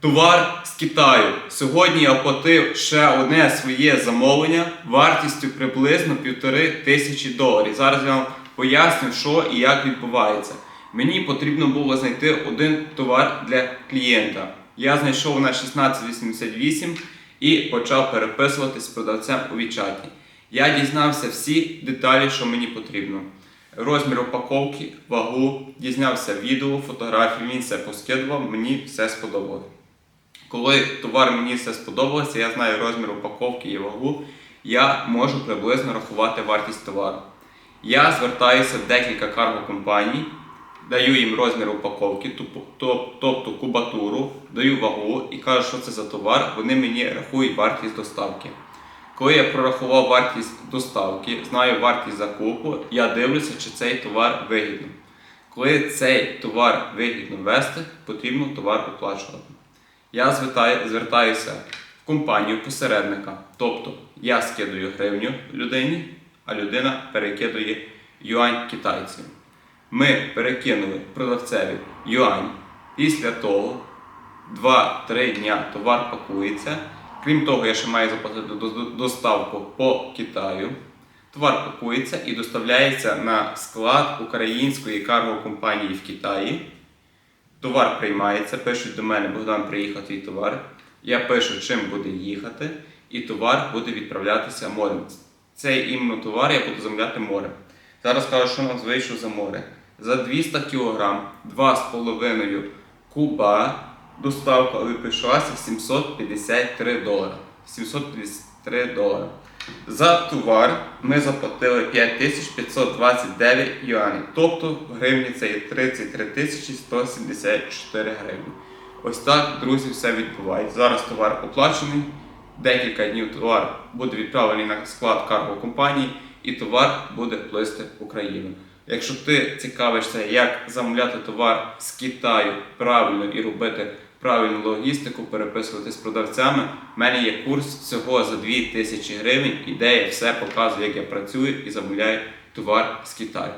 Товар з Китаю. Сьогодні я оплатив ще одне своє замовлення вартістю приблизно півтори тисячі доларів. Зараз я вам поясню, що і як відбувається. Мені потрібно було знайти один товар для клієнта. Я знайшов на 1688 і почав переписувати з продавцем у відчаті. Я дізнався всі деталі, що мені потрібно. Розмір упаковки, вагу, дізнався відео, фотографії, він все поскидував, мені все сподобалось. Коли товар мені все сподобалося, я знаю розмір упаковки і вагу, я можу приблизно рахувати вартість товару. Я звертаюся в декілька карго-компаній, даю їм розмір упаковки, тобто кубатуру, даю вагу і кажу, що це за товар, вони мені рахують вартість доставки. Коли я прорахував вартість доставки, знаю вартість закупу, я дивлюся, чи цей товар вигідний. Коли цей товар вигідно вести, потрібно товар оплачувати. Я звертаюся в компанію посередника. Тобто я скидую гривню людині, а людина перекидує юань китайцю. Ми перекинули продавцеві юань. Після того 2-3 дня товар пакується. Крім того, я ще маю заплатити до- до- доставку по Китаю. Товар пакується і доставляється на склад української карго-компанії в Китаї. Товар приймається, пишуть до мене, Богдан, приїхав твій товар. Я пишу, чим буде їхати, і товар буде відправлятися морем. Цей іменно товар я буду замовляти морем. Зараз кажу, що нас вийшло за море. За 200 кг 2,5 куба доставка обійшлася 753 долари. 753 долари. За товар ми заплатили 5529 юанів. Тобто в гривні це є 33 174 гривні. Ось так, друзі, все відбувається. Зараз товар оплачений. Декілька днів товар буде відправлений на склад карго компанії і товар буде плисти в Україну. Якщо ти цікавишся, як замовляти товар з Китаю правильно і робити правильну логістику, переписувати з продавцями, У мене є курс всього за 2000 гривень, і де я все показую, як я працюю і замовляю товар з Китаю.